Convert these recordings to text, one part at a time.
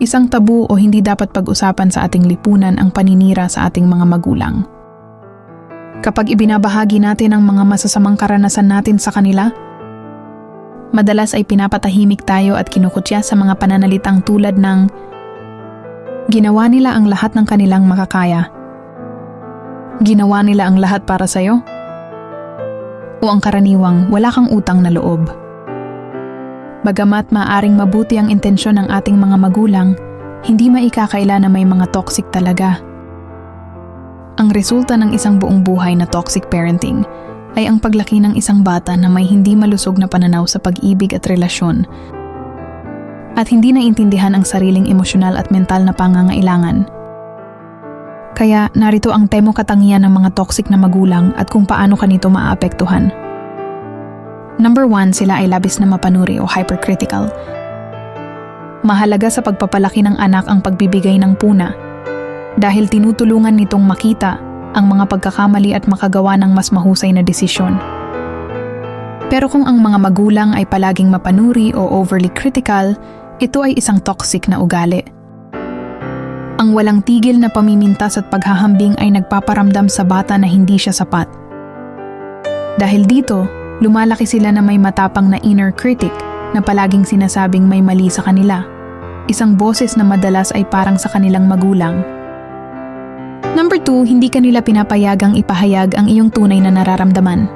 Isang tabu o hindi dapat pag-usapan sa ating lipunan ang paninira sa ating mga magulang. Kapag ibinabahagi natin ang mga masasamang karanasan natin sa kanila, madalas ay pinapatahimik tayo at kinukutya sa mga pananalitang tulad ng Ginawa nila ang lahat ng kanilang makakaya. Ginawa nila ang lahat para sa'yo? O ang karaniwang wala kang utang na loob. Bagamat maaring mabuti ang intensyon ng ating mga magulang, hindi maikakaila na may mga toxic talaga. Ang resulta ng isang buong buhay na toxic parenting ay ang paglaki ng isang bata na may hindi malusog na pananaw sa pag-ibig at relasyon at hindi naintindihan ang sariling emosyonal at mental na pangangailangan. Kaya narito ang temo katangian ng mga toxic na magulang at kung paano kanito maaapektuhan. Number one, sila ay labis na mapanuri o hypercritical. Mahalaga sa pagpapalaki ng anak ang pagbibigay ng puna dahil tinutulungan nitong makita ang mga pagkakamali at makagawa ng mas mahusay na desisyon. Pero kung ang mga magulang ay palaging mapanuri o overly critical, ito ay isang toxic na ugali. Ang walang tigil na pamimintas at paghahambing ay nagpaparamdam sa bata na hindi siya sapat. Dahil dito, lumalaki sila na may matapang na inner critic na palaging sinasabing may mali sa kanila. Isang boses na madalas ay parang sa kanilang magulang. Number 2, hindi kanila pinapayagang ipahayag ang iyong tunay na nararamdaman.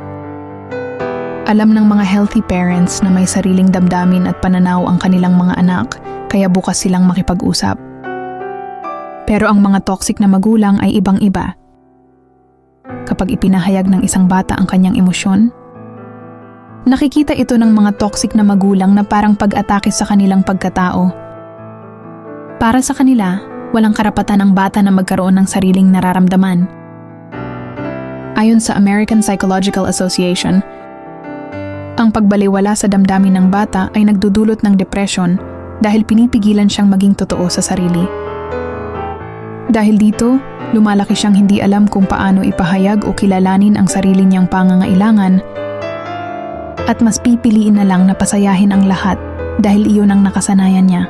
Alam ng mga healthy parents na may sariling damdamin at pananaw ang kanilang mga anak, kaya bukas silang makipag-usap. Pero ang mga toxic na magulang ay ibang-iba. Kapag ipinahayag ng isang bata ang kanyang emosyon, Nakikita ito ng mga toxic na magulang na parang pag-atake sa kanilang pagkatao. Para sa kanila, walang karapatan ng bata na magkaroon ng sariling nararamdaman. Ayon sa American Psychological Association, ang pagbaliwala sa damdamin ng bata ay nagdudulot ng depression dahil pinipigilan siyang maging totoo sa sarili. Dahil dito, lumalaki siyang hindi alam kung paano ipahayag o kilalanin ang sarili niyang pangangailangan at mas pipiliin na lang na pasayahin ang lahat dahil iyon ang nakasanayan niya.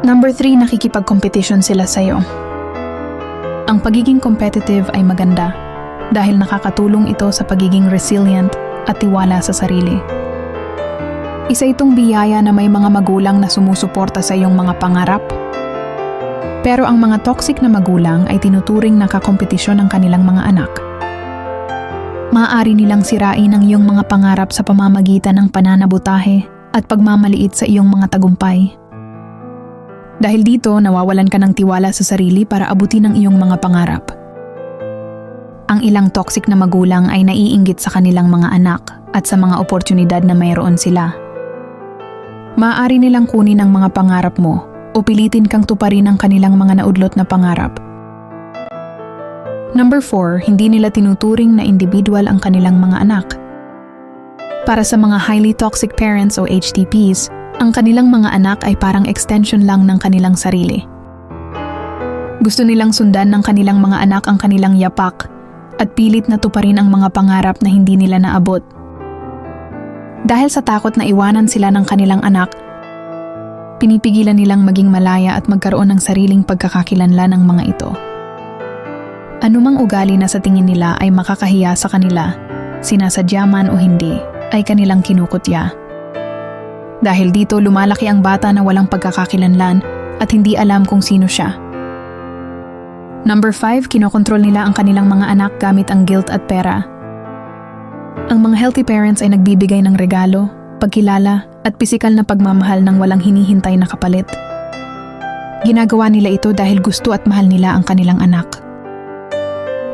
Number 3, nakikipag-competition sila sa'yo. Ang pagiging competitive ay maganda dahil nakakatulong ito sa pagiging resilient at tiwala sa sarili. Isa itong biyaya na may mga magulang na sumusuporta sa iyong mga pangarap. Pero ang mga toxic na magulang ay tinuturing na kakompetisyon ng kanilang mga anak – maaari nilang sirain ang iyong mga pangarap sa pamamagitan ng pananabutahe at pagmamaliit sa iyong mga tagumpay. Dahil dito, nawawalan ka ng tiwala sa sarili para abutin ang iyong mga pangarap. Ang ilang toxic na magulang ay naiinggit sa kanilang mga anak at sa mga oportunidad na mayroon sila. Maaari nilang kunin ang mga pangarap mo o pilitin kang tuparin ang kanilang mga naudlot na pangarap Number 4, hindi nila tinuturing na individual ang kanilang mga anak. Para sa mga highly toxic parents o HTPs, ang kanilang mga anak ay parang extension lang ng kanilang sarili. Gusto nilang sundan ng kanilang mga anak ang kanilang yapak at pilit na tuparin ang mga pangarap na hindi nila naabot. Dahil sa takot na iwanan sila ng kanilang anak, pinipigilan nilang maging malaya at magkaroon ng sariling pagkakakilanlan ng mga ito. Anumang ugali na sa tingin nila ay makakahiya sa kanila, sinasadya man o hindi, ay kanilang kinukutya. Dahil dito lumalaki ang bata na walang pagkakakilanlan at hindi alam kung sino siya. Number 5, kinokontrol nila ang kanilang mga anak gamit ang guilt at pera. Ang mga healthy parents ay nagbibigay ng regalo, pagkilala at pisikal na pagmamahal ng walang hinihintay na kapalit. Ginagawa nila ito dahil gusto at mahal nila ang kanilang anak.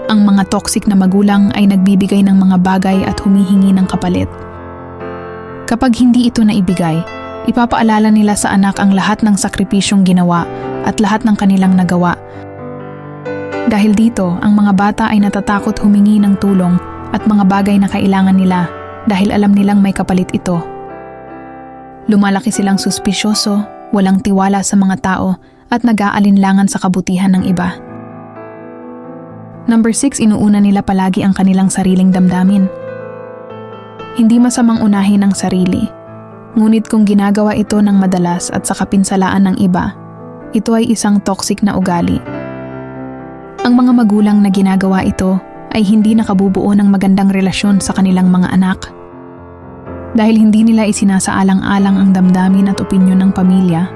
Ang mga toxic na magulang ay nagbibigay ng mga bagay at humihingi ng kapalit. Kapag hindi ito naibigay, ipapaalala nila sa anak ang lahat ng sakripisyong ginawa at lahat ng kanilang nagawa. Dahil dito, ang mga bata ay natatakot humingi ng tulong at mga bagay na kailangan nila dahil alam nilang may kapalit ito. Lumalaki silang suspisyoso, walang tiwala sa mga tao at nag-aalinlangan sa kabutihan ng iba. Number 6, inuuna nila palagi ang kanilang sariling damdamin. Hindi masamang unahin ang sarili. Ngunit kung ginagawa ito ng madalas at sa kapinsalaan ng iba, ito ay isang toxic na ugali. Ang mga magulang na ginagawa ito ay hindi nakabubuo ng magandang relasyon sa kanilang mga anak. Dahil hindi nila isinasaalang-alang ang damdamin at opinyon ng pamilya.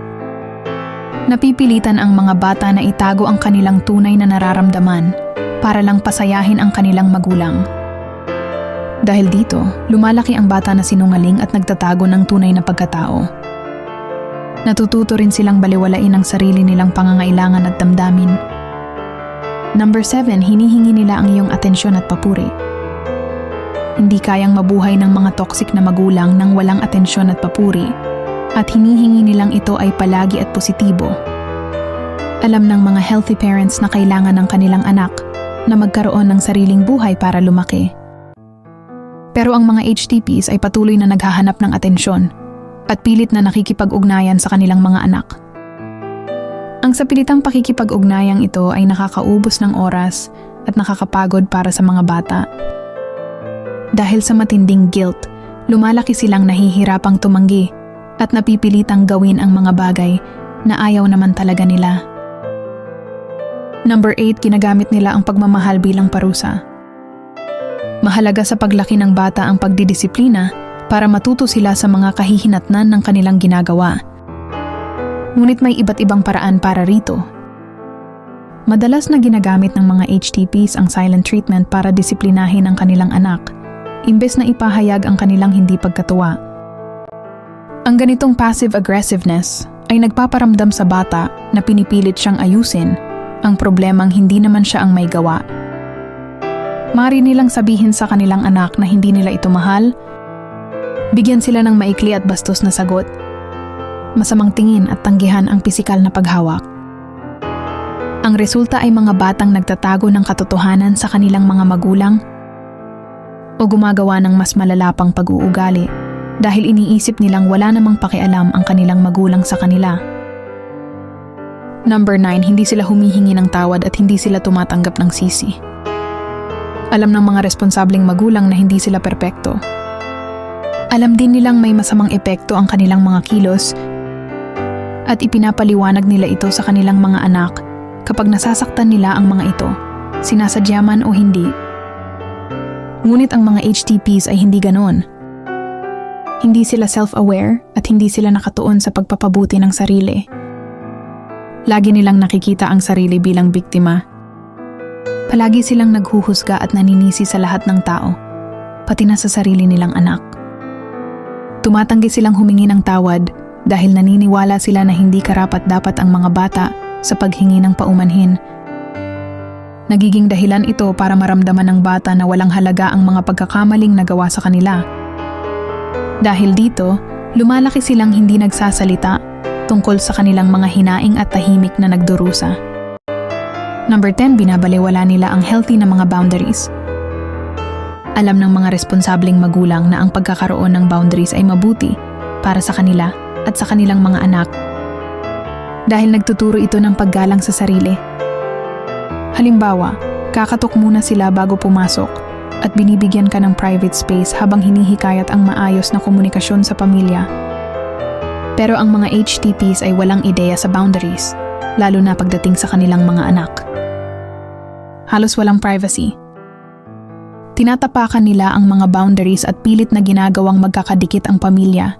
Napipilitan ang mga bata na itago ang kanilang tunay na nararamdaman para lang pasayahin ang kanilang magulang. Dahil dito, lumalaki ang bata na sinungaling at nagtatago ng tunay na pagkatao. Natututo rin silang baliwalain ang sarili nilang pangangailangan at damdamin. Number 7, hinihingi nila ang iyong atensyon at papuri. Hindi kayang mabuhay ng mga toxic na magulang nang walang atensyon at papuri at hinihingi nilang ito ay palagi at positibo. Alam ng mga healthy parents na kailangan ng kanilang anak na magkaroon ng sariling buhay para lumaki pero ang mga HTPs ay patuloy na naghahanap ng atensyon at pilit na nakikipag-ugnayan sa kanilang mga anak. Ang sapilitang pakikipag-ugnayang ito ay nakakaubos ng oras at nakakapagod para sa mga bata. Dahil sa matinding guilt, lumalaki silang nahihirapang tumanggi at napipilitang gawin ang mga bagay na ayaw naman talaga nila. Number 8, ginagamit nila ang pagmamahal bilang parusa. Mahalaga sa paglaki ng bata ang pagdidisiplina para matuto sila sa mga kahihinatnan ng kanilang ginagawa. Ngunit may iba't ibang paraan para rito. Madalas na ginagamit ng mga HTPs ang silent treatment para disiplinahin ang kanilang anak, imbes na ipahayag ang kanilang hindi pagkatuwa. Ang ganitong passive aggressiveness ay nagpaparamdam sa bata na pinipilit siyang ayusin ang problemang hindi naman siya ang may gawa Mari nilang sabihin sa kanilang anak na hindi nila ito mahal. Bigyan sila ng maikli at bastos na sagot. Masamang tingin at tanggihan ang pisikal na paghawak. Ang resulta ay mga batang nagtatago ng katotohanan sa kanilang mga magulang o gumagawa ng mas malalapang pag-uugali dahil iniisip nilang wala namang pakialam ang kanilang magulang sa kanila. Number 9, hindi sila humihingi ng tawad at hindi sila tumatanggap ng sisi. Alam ng mga responsableng magulang na hindi sila perpekto. Alam din nilang may masamang epekto ang kanilang mga kilos at ipinapaliwanag nila ito sa kanilang mga anak kapag nasasaktan nila ang mga ito, sinasadya man o hindi. Ngunit ang mga HTPs ay hindi ganoon. Hindi sila self-aware at hindi sila nakatuon sa pagpapabuti ng sarili. Lagi nilang nakikita ang sarili bilang biktima Palagi silang naghuhusga at naninisi sa lahat ng tao, pati na sa sarili nilang anak. Tumatanggi silang humingi ng tawad dahil naniniwala sila na hindi karapat dapat ang mga bata sa paghingi ng paumanhin. Nagiging dahilan ito para maramdaman ng bata na walang halaga ang mga pagkakamaling nagawa sa kanila. Dahil dito, lumalaki silang hindi nagsasalita tungkol sa kanilang mga hinaing at tahimik na nagdurusa. Number 10, binabaliwala nila ang healthy na mga boundaries. Alam ng mga responsableng magulang na ang pagkakaroon ng boundaries ay mabuti para sa kanila at sa kanilang mga anak. Dahil nagtuturo ito ng paggalang sa sarili. Halimbawa, kakatok muna sila bago pumasok at binibigyan ka ng private space habang hinihikayat ang maayos na komunikasyon sa pamilya. Pero ang mga HTPs ay walang ideya sa boundaries, lalo na pagdating sa kanilang mga anak halos walang privacy. Tinatapakan nila ang mga boundaries at pilit na ginagawang magkakadikit ang pamilya.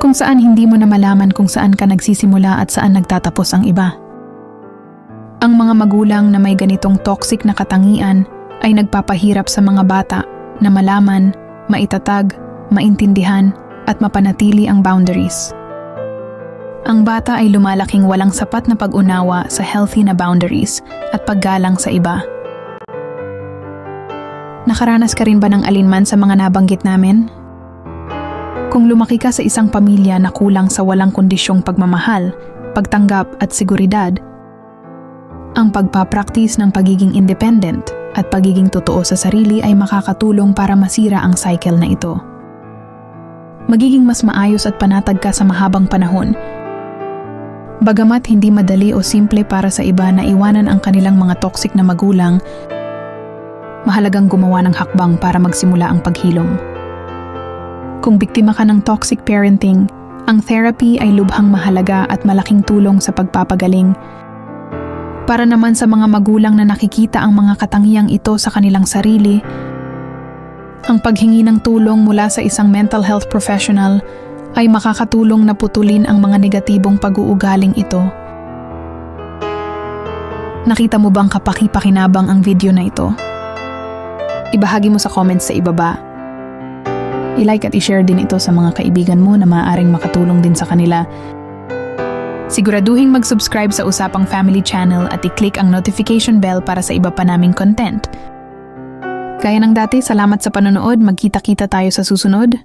Kung saan hindi mo na malaman kung saan ka nagsisimula at saan nagtatapos ang iba. Ang mga magulang na may ganitong toxic na katangian ay nagpapahirap sa mga bata na malaman, maitatag, maintindihan at mapanatili ang boundaries. Ang bata ay lumalaking walang sapat na pag-unawa sa healthy na boundaries at paggalang sa iba. Nakaranas ka rin ba ng alinman sa mga nabanggit namin? Kung lumaki ka sa isang pamilya na kulang sa walang kondisyong pagmamahal, pagtanggap at seguridad, ang pagpapraktis ng pagiging independent at pagiging totoo sa sarili ay makakatulong para masira ang cycle na ito. Magiging mas maayos at panatag ka sa mahabang panahon Bagamat hindi madali o simple para sa iba na iwanan ang kanilang mga toxic na magulang, mahalagang gumawa ng hakbang para magsimula ang paghilom. Kung biktima ka ng toxic parenting, ang therapy ay lubhang mahalaga at malaking tulong sa pagpapagaling. Para naman sa mga magulang na nakikita ang mga katangiang ito sa kanilang sarili, ang paghingi ng tulong mula sa isang mental health professional ay makakatulong na putulin ang mga negatibong pag-uugaling ito. Nakita mo bang kapaki-pakinabang ang video na ito? Ibahagi mo sa comments sa ibaba. I-like at i-share din ito sa mga kaibigan mo na maaaring makatulong din sa kanila. Siguraduhin mag-subscribe sa Usapang Family Channel at i-click ang notification bell para sa iba pa naming content. Kaya ng dati, salamat sa panonood. Magkita-kita tayo sa susunod.